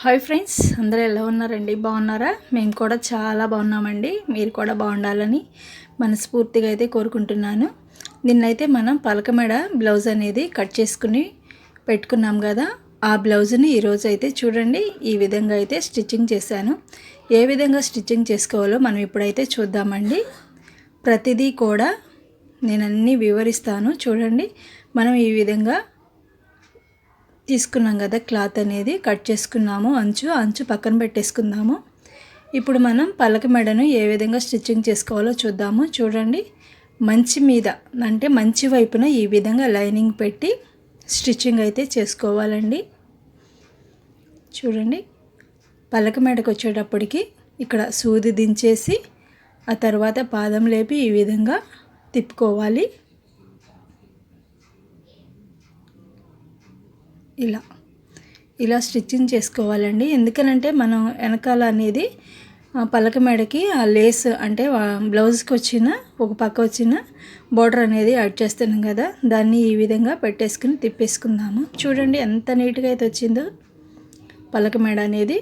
Hi friends అందరూ ఎలా ఉన్నారండి? బాగున్నారా? మేము కూడా చాలా బాగున్నామండి. మీరు కూడా బాగుండాలని మనస్ఫూర్తిగా అయితే కోరుకుంటున్నాను. నిన్నైతే మనం పలకమెడ బ్లౌజ్ అనేది కట్ చేసుకుని పెట్టుకున్నాం కదా. ఆ బ్లౌజ్ని ఈరోజు అయితే చూడండి ఈ విధంగా అయితే స్టిచ్చింగ్ చేశాను. ఏ విధంగా స్టిచ్చింగ్ చేసుకోవాలో మనం ఇప్పుడైతే చూద్దామండి. ప్రతిదీ కూడా నేను అన్నీ వివరిస్తాను. చూడండి మనం ఈ విధంగా తీసుకున్నాం కదా క్లాత్ అనేది కట్ చేసుకున్నాము అంచు అంచు పక్కన పెట్టేసుకుందాము. ఇప్పుడు మనం పలక మెడను ఏ విధంగా స్టిచ్చింగ్ చేసుకోవాలో చూద్దాము. చూడండి మంచి మీద అంటే మంచి వైపున ఈ విధంగా లైనింగ్ పెట్టి స్టిచ్చింగ్ అయితే చేసుకోవాలండి. చూడండి పలక మెడకు వచ్చేటప్పటికి ఇక్కడ సూది దించేసి ఆ తర్వాత పాదం లేపి ఈ విధంగా తిప్పుకోవాలి. ఇలా. ఇలా స్టిచ్చింగ్ చేసుకోవాలండి. ఎందుకనంటే మనం వెనకాల అనేది పలక మెడకి ఆ లేస్ అంటే బ్లౌజ్కి వచ్చిన ఒక పక్క వచ్చిన బోర్డర్ అనేది యాడ్ చేస్తున్నాం కదా. దాన్ని ఈ విధంగా పెట్టేసుకుని తిప్పేసుకుందాము. చూడండి ఎంత నీట్గా అయితే వచ్చిందో పలక మెడ అనేది.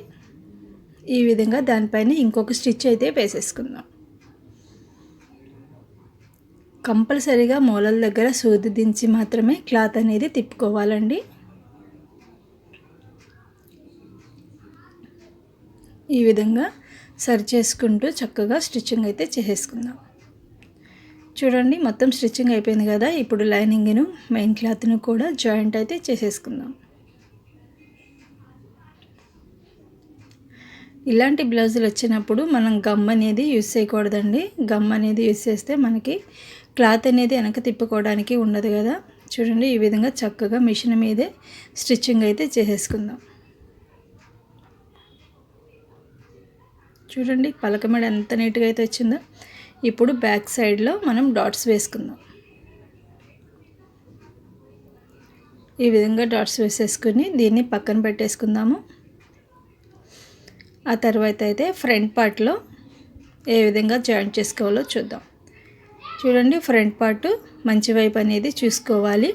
ఈ విధంగా దానిపైన ఇంకొక స్టిచ్ అయితే వేసేసుకుందాం. కంపల్సరీగా మూలల దగ్గర సూది దించి మాత్రమే క్లాత్ అనేది తిప్పుకోవాలండి. ఈ విధంగా సరి చేసుకుంటూ చక్కగా స్టిచ్చింగ్ అయితే చేసేసుకుందాం. చూడండి మొత్తం స్టిచ్చింగ్ అయిపోయింది కదా. ఇప్పుడు లైనింగ్ను మెయిన్ క్లాత్ను కూడా జాయింట్ అయితే చేసేసుకుందాం. ఇలాంటి బ్లౌజులు వచ్చినప్పుడు మనం గమ్ అనేది యూస్ చేయకూడదండి. గమ్ అనేది యూస్ చేస్తే మనకి క్లాత్ అనేది వెనక తిప్పుకోవడానికి ఉండదు కదా. చూడండి ఈ విధంగా చక్కగా మిషన్ మీదే స్టిచ్చింగ్ అయితే చేసేసుకుందాం. చూడండి పలకమెడ ఎంత నీట్గా అయితే వచ్చిందో. ఇప్పుడు బ్యాక్ సైడ్లో మనం డాట్స్ వేసుకుందాం. ఈ విధంగా డాట్స్ వేసేసుకుని దీన్ని పక్కన పెట్టేసుకుందాము. ఆ తర్వాత అయితే ఫ్రంట్ పార్ట్లో ఏ విధంగా జాయింట్ చేసుకోవాలో చూద్దాం. చూడండి ఫ్రంట్ పార్ట్ మంచి వైపు అనేది చూసుకోవాలి.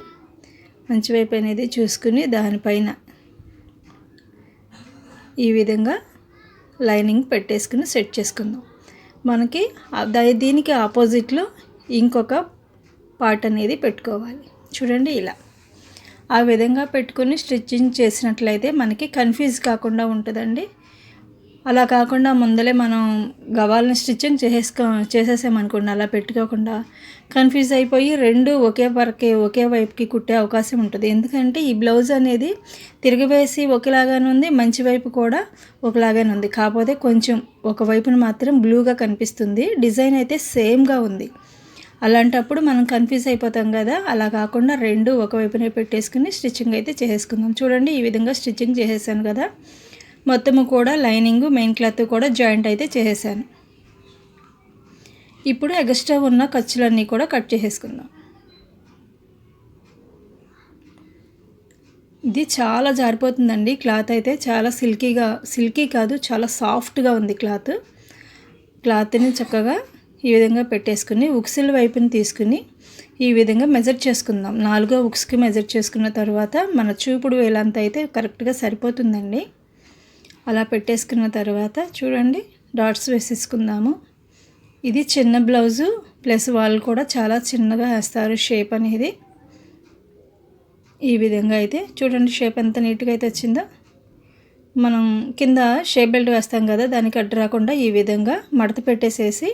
మంచి వైపు అనేది చూసుకుని దానిపైన ఈ విధంగా లైనింగ్ పెట్టేసుకుని సెట్ చేసుకుందాం. మనకి దీనికి ఆపోజిట్లో ఇంకొక పార్ట్ అనేది పెట్టుకోవాలి. చూడండి ఇలా. ఆ విధంగా పెట్టుకుని స్టిచ్చింగ్ చేసినట్లయితే మనకి కన్ఫ్యూజ్ కాకుండా ఉంటుందండి. అలా కాకుండా ముందలే మనం గవాలని స్టిచ్చింగ్ చేసేసుకో చేసేసామనుకోండి అలా పెట్టుకోకుండా కన్ఫ్యూజ్ అయిపోయి రెండు ఒకే వరకే ఒకే వైపుకి కుట్టే అవకాశం ఉంటుంది. ఎందుకంటే ఈ బ్లౌజ్ అనేది తిరిగివేసి ఒకలాగానే ఉంది మంచి వైపు కూడా ఒకలాగానే ఉంది. కాకపోతే కొంచెం ఒకవైపున మాత్రం బ్లూగా కనిపిస్తుంది డిజైన్ అయితే సేమ్గా ఉంది. అలాంటప్పుడు మనం కన్ఫ్యూజ్ అయిపోతాం కదా అలా కాకుండా రెండు ఒకవైపునే పెట్టేసుకుని స్టిచ్చింగ్ అయితే చేసేసుకుందాం. చూడండి ఈ విధంగా స్టిచ్చింగ్ చేసేసాను కదా. మొత్తము కూడా లైనింగ్ మెయిన్ క్లాత్ కూడా జాయింట్ అయితే చేసేసాను. ఇప్పుడు ఎక్స్ట్రా ఉన్న ఖర్చులన్నీ కూడా కట్ చేసేసుకుందాం. ఇది చాలా జారిపోతుందండి క్లాత్ అయితే. చాలా సిల్కీగా సిల్కీ కాదు చాలా సాఫ్ట్గా ఉంది క్లాత్. క్లాత్ని చక్కగా ఈ విధంగా పెట్టేసుకుని ఉక్సిల్ వైపుని తీసుకుని ఈ విధంగా మెజర్ చేసుకుందాం. నాలుగో ఉక్స్కి మెజర్ చేసుకున్న తర్వాత మన చూపుడు వేలంత అయితే కరెక్ట్గా సరిపోతుందండి. అలా పెట్టేసుకున్న తర్వాత చూడండి డాట్స్ వేసేసుకుందాము. ఇది చిన్న బ్లౌజు ప్లస్ వాళ్ళు కూడా చాలా చిన్నగా వేస్తారు షేప్ అనేది. ఈ విధంగా అయితే చూడండి షేప్ ఎంత నీట్గా అయితే వచ్చిందో. మనం కింద షేప్ బెల్ట్ వేస్తాం కదా దానికి అడ్డు రాకుండా ఈ విధంగా మడత పెట్టేసేసి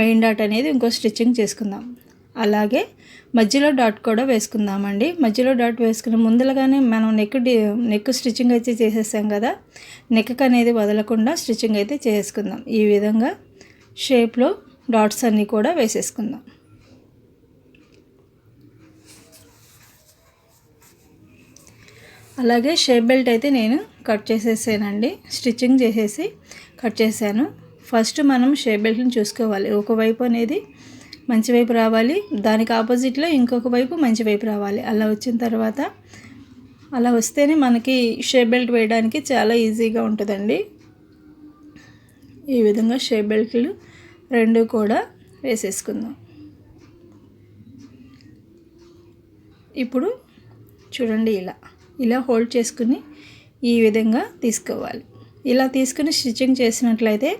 మెయిన్ డాట్ అనేది ఇంకో స్టిచ్చింగ్ చేసుకుందాం. అలాగే మధ్యలో డాట్ కూడా వేసుకుందామండి. మధ్యలో డాట్ వేసుకున్న ముందులగానే మనం నెక్ నెక్ స్టిచ్చింగ్ అయితే చేసేసాం కదా. నెక్ అనేది వదలకుండా స్టిచ్చింగ్ అయితే చేసుకుందాం. ఈ విధంగా షేప్లో డాట్స్ అన్నీ కూడా వేసేసుకుందాం. అలాగే షేప్ బెల్ట్ అయితే నేను కట్ చేసేసానండి. స్టిచ్చింగ్ చేసేసి కట్ చేశాను. ఫస్ట్ మనం షేప్ బెల్ట్ని చూసుకోవాలి. ఒకవైపు అనేది మంచి వైపు రావాలి. దానికి ఆపోజిట్లో ఇంకొక వైపు మంచి వైపు రావాలి. అలా వచ్చిన తర్వాత అలా వస్తేనే మనకి షేప్ బెల్ట్ వేయడానికి చాలా ఈజీగా ఉంటుందండి. ఈ విధంగా షేప్ బెల్ట్లు రెండు కూడా వేసేసుకుందాం. ఇప్పుడు చూడండి ఇలా. ఇలా హోల్డ్ చేసుకుని ఈ విధంగా తీసుకోవాలి. ఇలా తీసుకుని స్టిచ్చింగ్ చేసినట్లయితే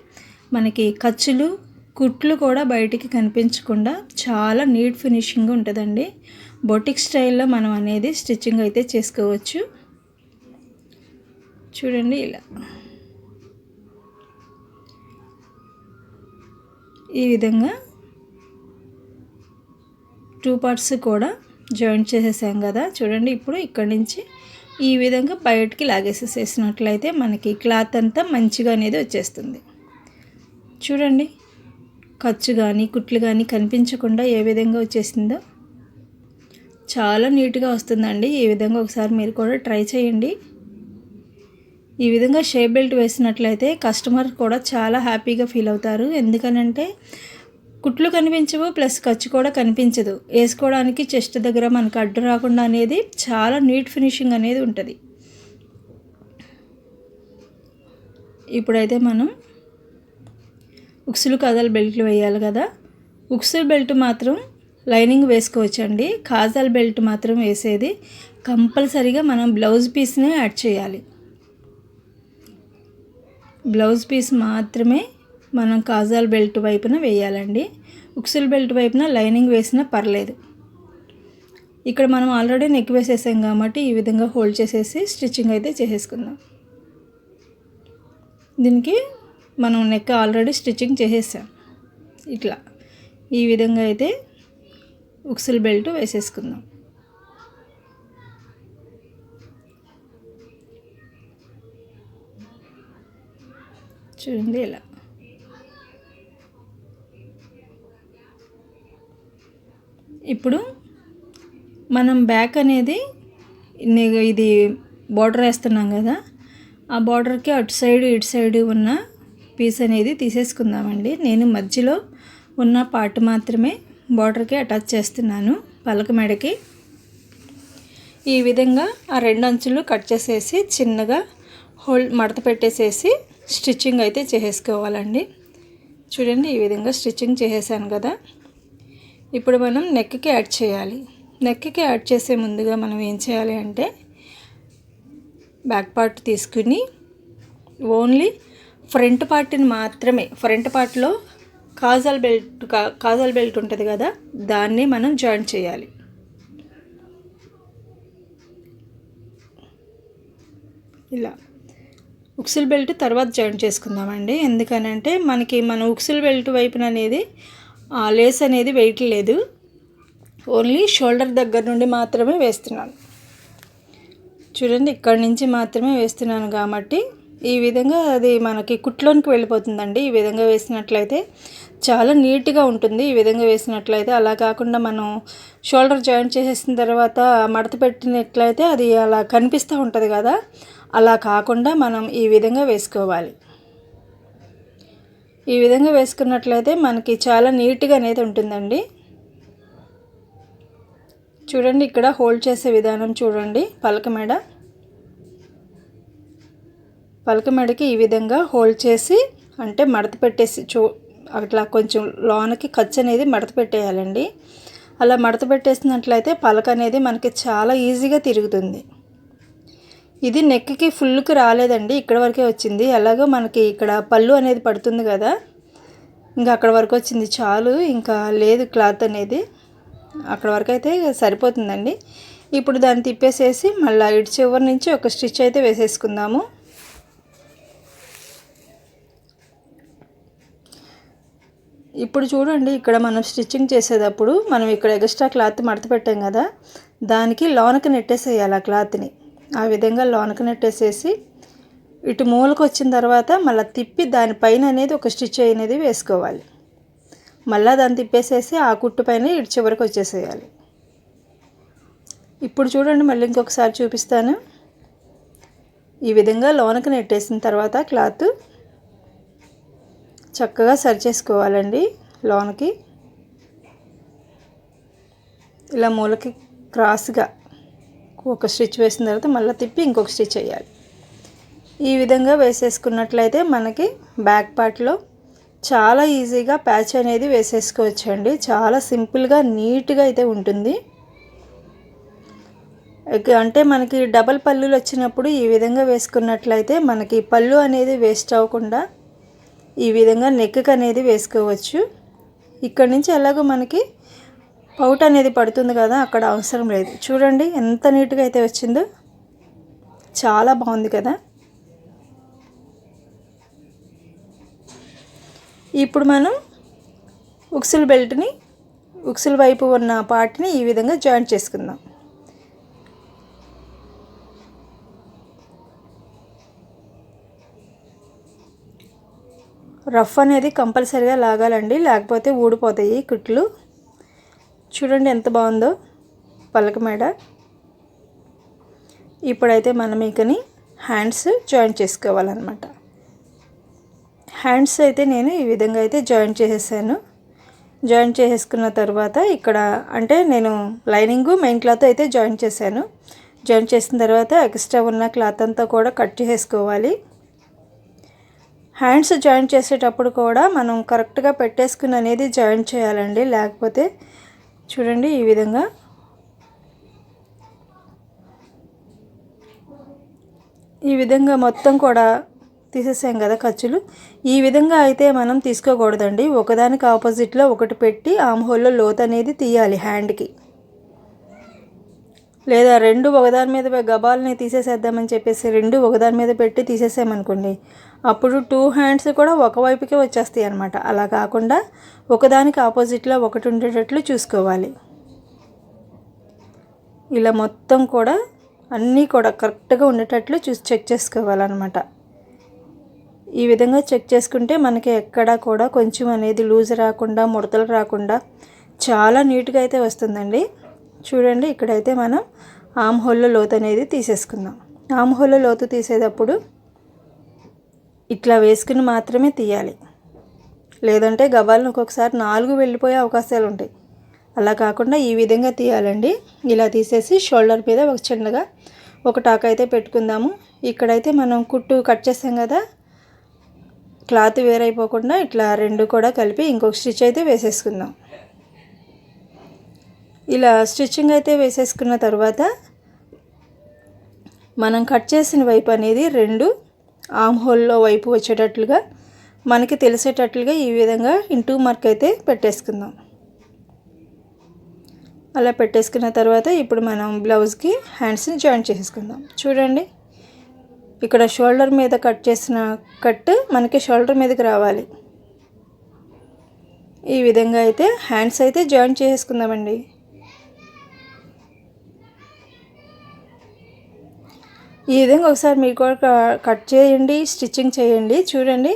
మనకి ఖర్చులు కుట్లు కూడా బయటికి కనిపించకుండా చాలా నీట్ ఫినిషింగ్ ఉంటుందండి. బొటిక్ స్టైల్లో మనం అనేది స్టిచ్చింగ్ అయితే చేసుకోవచ్చు. చూడండి ఇలా. ఈ విధంగా టూ పార్ట్స్ కూడా జాయింట్ చేసేసాం కదా. చూడండి ఇప్పుడు ఇక్కడి నుంచి ఈ విధంగా బయటికి లాగేసేసేసినట్లయితే మనకి క్లాత్ అంతా మంచిగా అనేది వచ్చేస్తుంది. చూడండి. ఖర్చు కానీ కుట్లు కానీ కనిపించకుండా ఏ విధంగా వచ్చేసిందో చాలా నీట్గా వస్తుందండి. ఈ విధంగా ఒకసారి మీరు కూడా ట్రై చేయండి. ఈ విధంగా షేప్ బెల్ట్ వేసినట్లయితే కస్టమర్ కూడా చాలా హ్యాపీగా ఫీల్ అవుతారు. ఎందుకనంటే కుట్లు కనిపించవు ప్లస్ ఖర్చు కూడా కనిపించదు. వేసుకోవడానికి చెస్ట్ దగ్గర మనకు అడ్డు రాకుండా అనేది చాలా నీట్ ఫినిషింగ్ అనేది ఉంటుంది. ఇప్పుడైతే మనం ఉక్సులు కదల బెల్ట్లు వేయాలి కదా. ఉక్సులు బెల్ట్ మాత్రం లైనింగ్ వేసుకోవచ్చండి. కాజల్ బెల్ట్ మాత్రం వేసేది కంపల్సరీగా మనం బ్లౌజ్ పీస్నే యాడ్ చేయాలి. బ్లౌజ్ పీస్ మాత్రమే మనం కాజాల్ బెల్ట్ వైపున వేయాలండి. ఉక్సులు బెల్ట్ వైపున లైనింగ్ వేసినా పర్లేదు. ఇక్కడ మనం ఆల్రెడీ నెక్ వేసేసాం కాబట్టి ఈ విధంగా హోల్డ్ చేసేసి స్టిచ్చింగ్ అయితే చేసేసుకుందాం. దీనికి మనం నెక్ ఆల్రెడీ స్టిచ్చింగ్ చేసేసాం. ఇట్లా. ఈ విధంగా అయితే ఉక్సుల్ బెల్ట్ వేసేసుకుందాం. చూడండి ఇలా ఇప్పుడు మనం బ్యాక్ అనేది ఇది బార్డర్ వేస్తున్నాం కదా ఆ బార్డర్కి అటు సైడ్ ఇటు సైడ్ ఉన్న పీస్ అనేది తీసేసుకుందామండి. నేను మధ్యలో ఉన్న పార్ట్ మాత్రమే బార్డర్కి అటాచ్ చేస్తున్నాను పలక మెడకి. ఈ విధంగా ఆ రెండు అంచులు కట్ చేసేసి చిన్నగా హోల్డ్ మడత పెట్టేసేసి స్టిచ్చింగ్ అయితే చేసేసుకోవాలండి. చూడండి ఈ విధంగా స్టిచ్చింగ్ చేసేసాను కదా. ఇప్పుడు మనం నెక్కి యాడ్ చేయాలి. నెక్కి యాడ్ చేసే ముందుగా మనం ఏం చేయాలి అంటే బ్యాక్ పార్ట్ తీసుకుని ఓన్లీ ఫ్రంట్ పార్ట్ని మాత్రమే ఫ్రంట్ పార్ట్లో కాజల్ బెల్ట్ కాజల్ బెల్ట్ ఉంటుంది కదా దాన్ని మనం జాయిన్ చేయాలి. ఇలా. ఉక్సుల్ బెల్ట్ తర్వాత జాయిన్ చేసుకుందామండి. ఎందుకనంటే మనకి మన ఉక్సుల్ బెల్ట్ వైపున అనేది ఆ లేస్ అనేది వెయిట్ లేదు. ఓన్లీ షోల్డర్ దగ్గర నుండి మాత్రమే వేస్తున్నాను. చూడండి ఇక్కడి నుంచి మాత్రమే వేస్తున్నాను కాబట్టి ఈ విధంగా అది మనకి కుట్లోనికి వెళ్ళిపోతుందండి. ఈ విధంగా వేసినట్లయితే చాలా నీట్గా ఉంటుంది. ఈ విధంగా వేసినట్లయితే అలా కాకుండా మనం షోల్డర్ జాయింట్ చేసేసిన తర్వాత మడత పెట్టినట్లయితే అది అలా కనిపిస్తూ ఉంటుంది కదా. అలా కాకుండా మనం ఈ విధంగా వేసుకోవాలి. ఈ విధంగా వేసుకున్నట్లయితే మనకి చాలా నీట్గా అనేది ఉంటుందండి. చూడండి ఇక్కడ హోల్డ్ చేసే విధానం చూడండి పలక మేడ. పలక మెడకి ఈ విధంగా హోల్డ్ చేసి అంటే మడత పెట్టేసి చూ అట్లా కొంచెం లోనకి ఖర్చు అనేది మడత పెట్టేయాలండి. అలా మడత పెట్టేసినట్లయితే పలక అనేది మనకి చాలా ఈజీగా తిరుగుతుంది. ఇది నెక్కి ఫుల్కి రాలేదండి ఇక్కడ వరకే వచ్చింది. అలాగో మనకి ఇక్కడ పళ్ళు అనేది పడుతుంది కదా ఇంకా అక్కడ వరకు వచ్చింది చాలు ఇంకా లేదు క్లాత్ అనేది. అక్కడ వరకు అయితే సరిపోతుందండి. ఇప్పుడు దాన్ని తిప్పేసేసి మళ్ళీ ఇటు చివరి నుంచి ఒక స్టిచ్ అయితే వేసేసుకుందాము. ఇప్పుడు చూడండి ఇక్కడ మనం స్టిచ్చింగ్ చేసేటప్పుడు మనం ఇక్కడ ఎక్స్ట్రా క్లాత్ మడత పెట్టాం కదా దానికి లోనకి నెట్టేసేయాలి ఆ క్లాత్ని. ఆ విధంగా లోనకి నెట్టేసేసి ఇటు మూలకు వచ్చిన తర్వాత మళ్ళీ తిప్పి దానిపైన అనేది ఒక స్టిచ్ అనేది వేసుకోవాలి. మళ్ళీ దాన్ని తిప్పేసేసి ఆ కుట్టు పైన ఇటు చివరికి వచ్చేసేయాలి. ఇప్పుడు చూడండి మళ్ళీ ఇంకొకసారి చూపిస్తాను. ఈ విధంగా లోనకి నెట్టేసిన తర్వాత క్లాత్ చక్కగా సరి చేసుకోవాలండి లోనకి. ఇలా మూలకి క్రాస్గా ఒక స్టిచ్ వేసిన తర్వాత మళ్ళీ తిప్పి ఇంకొక స్టిచ్ వేయాలి. ఈ విధంగా వేసేసుకున్నట్లయితే మనకి బ్యాక్ పార్ట్లో చాలా ఈజీగా ప్యాచ్ అనేది వేసేసుకోవచ్చండి. చాలా సింపుల్గా నీట్గా అయితే ఉంటుంది. అంటే మనకి డబల్ పళ్ళులు వచ్చినప్పుడు ఈ విధంగా వేసుకున్నట్లయితే మనకి పళ్ళు అనేది వేస్ట్ అవ్వకుండా ఈ విధంగా నెక్కి అనేది వేసుకోవచ్చు. ఇక్కడ నుంచి ఎలాగో మనకి పౌట్ అనేది పడుతుంది కదా అక్కడ అవసరం లేదు. చూడండి ఎంత నీట్గా అయితే వచ్చిందో. చాలా బాగుంది కదా. ఇప్పుడు మనం ఉక్సుల్ బెల్ట్ని ఉక్సుల వైపు ఉన్న పార్ట్ని ఈ విధంగా జాయింట్ చేసుకుందాం. రఫ్ అనేది కంపల్సరీగా లాగాలండి లేకపోతే ఊడిపోతాయి కుట్లు. చూడండి ఎంత బాగుందో పలక మేడ. ఇప్పుడైతే మనం ఇకని హ్యాండ్స్ జాయింట్ చేసుకోవాలన్నమాట. హ్యాండ్స్ అయితే నేను ఈ విధంగా అయితే జాయింట్ చేసేసాను. జాయింట్ చేసేసుకున్న తర్వాత ఇక్కడ అంటే నేను లైనింగు మెయిన్ క్లాత్ అయితే జాయింట్ చేశాను. జాయింట్ చేసిన తర్వాత ఎక్స్ట్రా ఉన్న క్లాత్ అంతా కూడా కట్ చేసుకోవాలి హ్యాండ్స్ జాయింట్ చేసేటప్పుడు కూడా మనం కరెక్ట్గా పెట్టేసుకుని అనేది జాయింట్ చేయాలండి. లేకపోతే చూడండి ఈ విధంగా. ఈ విధంగా మొత్తం కూడా తీసేసాం కదా ఖర్చులు. ఈ విధంగా అయితే మనం తీసుకోకూడదండి. ఒకదానికి ఆపోజిట్లో ఒకటి పెట్టి ఆమ్హోల్లో లోత్ అనేది తీయాలి హ్యాండ్కి. లేదా రెండు ఒకదాని మీద గబాల్ని తీసేసేద్దామని చెప్పేసి రెండు ఒకదాని మీద పెట్టి తీసేసామనుకోండి అప్పుడు టూ హ్యాండ్స్ కూడా ఒకవైపుకే వచ్చేస్తాయి అనమాట అలా కాకుండా ఒకదానికి ఆపోజిట్లో ఒకటి ఉండేటట్లు చూసుకోవాలి. ఇలా మొత్తం కూడా అన్నీ కూడా కరెక్ట్గా ఉండేటట్లు చూసి చెక్ చేసుకోవాలన్నమాట. ఈ విధంగా చెక్ చేసుకుంటే మనకి ఎక్కడా కూడా కొంచెం అనేది లూజ్ రాకుండా ముడతలు రాకుండా చాలా నీట్గా అయితే వస్తుందండి. చూడండి ఇక్కడైతే మనం ఆమ్ హోల్లో లోతు అనేది తీసేసుకుందాం. ఆమ్ హోల్లో లోతు తీసేటప్పుడు ఇట్లా వేసుకుని మాత్రమే తీయాలి. లేదంటే గబాలను ఒక్కొక్కసారి నాలుగు వెళ్ళిపోయే అవకాశాలు ఉంటాయి. అలా కాకుండా ఈ విధంగా తీయాలండి. ఇలా తీసేసి షోల్డర్ మీద ఒక చిన్నగా ఒక టాక్ అయితే పెట్టుకుందాము. ఇక్కడైతే మనం కుట్టు కట్ చేసాం కదా క్లాత్ వేరైపోకుండా ఇట్లా రెండు కూడా కలిపి ఇంకొక స్టిచ్ అయితే వేసేసుకుందాం. ఇలా స్టిచ్చింగ్ అయితే వేసేసుకున్న తర్వాత మనం కట్ చేసిన వైపు అనేది రెండు ఆమ్ హోల్లో వైపు వచ్చేటట్లుగా మనకి తెలిసేటట్లుగా ఈ విధంగా ఇంటూ మార్క్ అయితే పెట్టేసుకుందాం. అలా పెట్టేసుకున్న తర్వాత ఇప్పుడు మనం బ్లౌజ్కి హ్యాండ్స్ని జాయిన్ చేసుకుందాం చూడండి ఇక్కడ షోల్డర్ మీద కట్ చేసిన కట్ మనకి షోల్డర్ మీదకి రావాలి. ఈ విధంగా అయితే హ్యాండ్స్ అయితే జాయిన్ చేసుకుందామండి ఈ విధంగా ఒకసారి మీరు కూడా కట్ చేయండి స్టిచ్చింగ్ చేయండి చూడండి.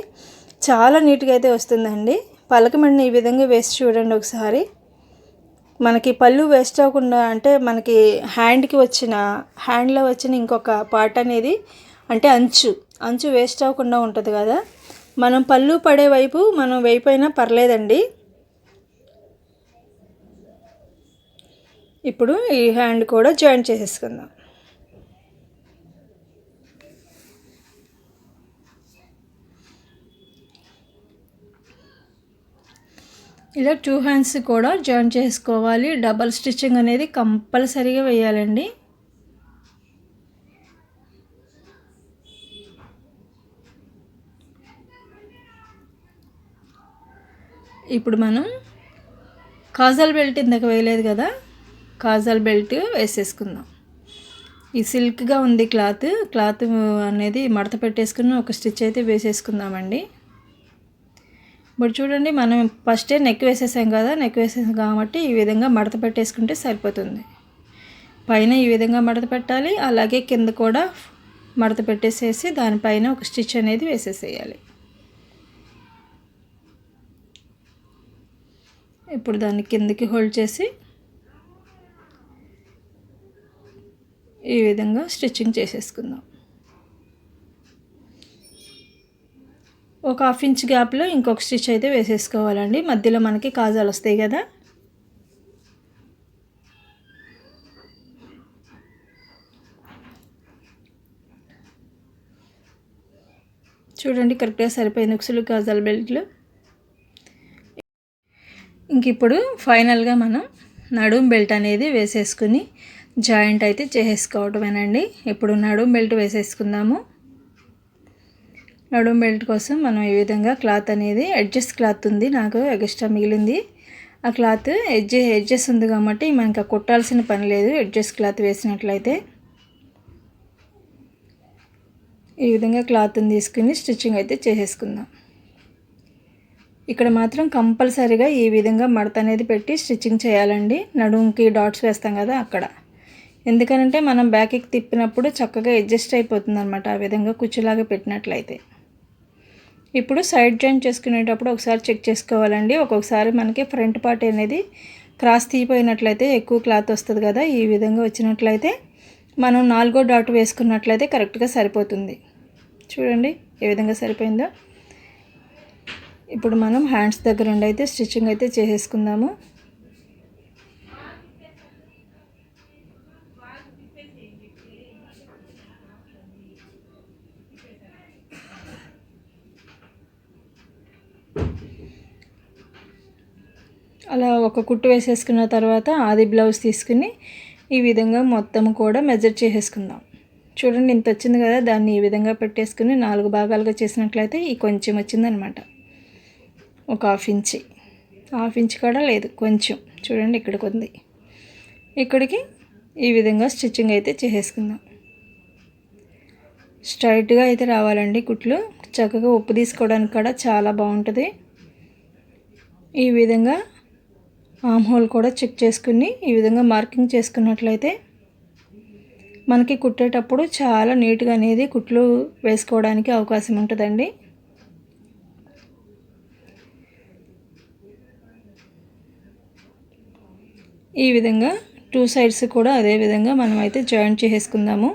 చాలా నీట్గా అయితే వస్తుందండి. పలకమండి ఈ విధంగా వేసి చూడండి ఒకసారి. మనకి పళ్ళు వేస్ట్ అవ్వకుండా అంటే మనకి హ్యాండ్కి వచ్చిన హ్యాండ్లో వచ్చిన ఇంకొక పార్ట్ అనేది అంటే అంచు అంచు వేస్ట్ అవ్వకుండా ఉంటుంది కదా. మనం పళ్ళు పడే వైపు మనం వేయిపోయినా పర్లేదండి. ఇప్పుడు ఈ హ్యాండ్ కూడా జాయిన్ చేసేసుకుందాం. ఇలా టూ హ్యాండ్స్ కూడా జాయిన్ చేసుకోవాలి. డబల్ స్టిచ్చింగ్ అనేది కంపల్సరీగా వేయాలండి. ఇప్పుడు మనం కాజల్ బెల్ట్ ఇందాక వేయలేదు కదా? కాజల్ బెల్ట్ వేసేసుకుందాం. ఈ సిల్క్గా ఉంది క్లాత్ క్లాత్ అనేది మడత పెట్టేసుకుని ఒక స్టిచ్ అయితే వేసేసుకుందామండి. ఇప్పుడు చూడండి మనం ఫస్టే నెక్ వేసేసాం కదా నెక్ వేసేసాం కాబట్టి ఈ విధంగా మడత పెట్టేసుకుంటే సరిపోతుంది. పైన ఈ విధంగా మడత పెట్టాలి అలాగే కింద కూడా మడత పెట్టేసేసి దానిపైన ఒక స్టిచ్ అనేది వేసేసేయాలి. ఇప్పుడు దాన్ని కిందకి హోల్డ్ చేసి ఈ విధంగా స్టిచ్చింగ్ చేసేసుకుందాం. ఒక హాఫ్ ఇంచ్ గ్యాప్లో ఇంకొక స్టిచ్ అయితే వేసేసుకోవాలండి. మధ్యలో మనకి కాజాలు వస్తాయి కదా. చూడండి కరెక్ట్గా సరిపోయింది ఉక్సులు కాజాల బెల్ట్లు. ఇంక ఇప్పుడు ఫైనల్గా మనం నడుం బెల్ట్ అనేది వేసేసుకుని జాయింట్ అయితే చేసేసుకోవటమేనండి. ఇప్పుడు నడుం బెల్ట్ వేసేసుకుందాము. నడుం బెల్ట్ కోసం మనం ఈ విధంగా క్లాత్ అనేది అడ్జస్ట్ క్లాత్ ఉంది నాకు ఎక్స్ట్రా మిగిలింది. ఆ క్లాత్ ఎడ్జ్ ఎడ్జెస్ ఉంది కాబట్టి మనకి కుట్టాల్సిన పని లేదు అడ్జస్ట్ క్లాత్ వేసినట్లయితే. ఈ విధంగా క్లాత్ని తీసుకుని స్టిచ్చింగ్ అయితే చేసేసుకుందాం. ఇక్కడ మాత్రం కంపల్సరీగా ఈ విధంగా మడత అనేది పెట్టి స్టిచ్చింగ్ చేయాలండి. నడుముకి డాట్స్ వేస్తాం కదా అక్కడ. ఎందుకనంటే మనం బ్యాక్కి తిప్పినప్పుడు చక్కగా అడ్జస్ట్ అయిపోతుంది అనమాట ఆ విధంగా కుచ్చులాగా పెట్టినట్లయితే. ఇప్పుడు సైడ్ జాయింట్ చేసుకునేటప్పుడు ఒకసారి చెక్ చేసుకోవాలండి. ఒక్కొక్కసారి మనకి ఫ్రంట్ పార్ట్ అనేది క్రాస్ తీపోయినట్లయితే ఎక్కువ క్లాత్ వస్తుంది కదా ఈ విధంగా వచ్చినట్లయితే మనం నాలుగో డాట్ వేసుకున్నట్లయితే కరెక్ట్గా సరిపోతుంది. చూడండి ఏ విధంగా సరిపోయిందో. ఇప్పుడు మనం హ్యాండ్స్ దగ్గర ఉండి అయితే స్టిచ్చింగ్ అయితే చేసేసుకుందాము. అలా ఒక కుట్టు వేసేసుకున్న తర్వాత ఆది బ్లౌజ్ తీసుకుని ఈ విధంగా మొత్తం కూడా మెజర్ చేసేసుకుందాం. చూడండి ఇంత వచ్చింది కదా దాన్ని ఈ విధంగా పెట్టేసుకుని నాలుగు భాగాలుగా చేసినట్లయితే ఈ కొంచెం వచ్చిందనమాట. ఒక హాఫ్ ఇంచి. హాఫ్ ఇంచ్ కూడా లేదు కొంచెం. చూడండి ఇక్కడికి ఉంది. ఇక్కడికి ఈ విధంగా స్టిచ్చింగ్ అయితే చేసేసుకుందాం. స్ట్రైట్గా అయితే రావాలండి కుట్లు. చక్కగా ఉప్పు తీసుకోవడానికి కూడా చాలా బాగుంటుంది. ఈ విధంగా ఆమ్ హోల్ కూడా చెక్ చేసుకుని ఈ విధంగా మార్కింగ్ చేసుకున్నట్లయితే మనకి కుట్టేటప్పుడు చాలా నీట్గా అనేది కుట్లు వేసుకోవడానికి అవకాశం ఉంటుందండి. ఈ విధంగా టూ సైడ్స్ కూడా అదే విధంగా మనం అయితే జాయింట్ చేసేసుకుందాము.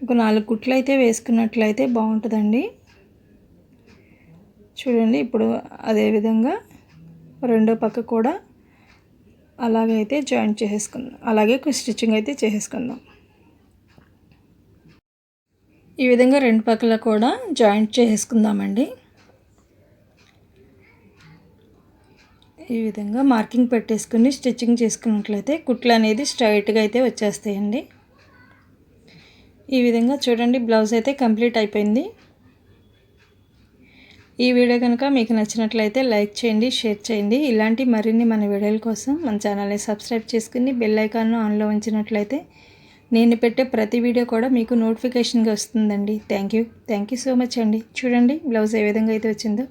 ఒక నాలుగు కుట్లు అయితే వేసుకున్నట్లయితే బాగుంటుందండి. చూడండి ఇప్పుడు అదే విధంగా రెండో పక్క కూడా అలాగైతే జాయింట్ చేసేసుకుందాం. అలాగే స్టిచ్చింగ్ అయితే చేసేసుకుందాం. ఈ విధంగా రెండు పక్కల కూడా జాయింట్ చేసేసుకుందామండి. ఈ విధంగా మార్కింగ్ పెట్టేసుకుని స్టిచ్చింగ్ చేసుకున్నట్లయితే కుట్లు అనేది స్ట్రైట్గా అయితే వచ్చేస్తాయండి. ఈ విధంగా చూడండి బ్లౌజ్ అయితే కంప్లీట్ అయిపోయింది. ఈ వీడియో కనుక మీకు నచ్చినట్లయితే లైక్ చేయండి షేర్ చేయండి. ఇలాంటి మరిన్ని మన వీడియోల కోసం మన ఛానల్ని సబ్స్క్రైబ్ చేసుకుని బెల్ ఐకాన్ను ఆన్లో ఉంచినట్లయితే నేను పెట్టే ప్రతి వీడియో కూడా మీకు నోటిఫికేషన్గా వస్తుందండి. Thank you. Thank you so much అండి. చూడండి బ్లౌజ్ ఏ విధంగా అయితే వచ్చిందో.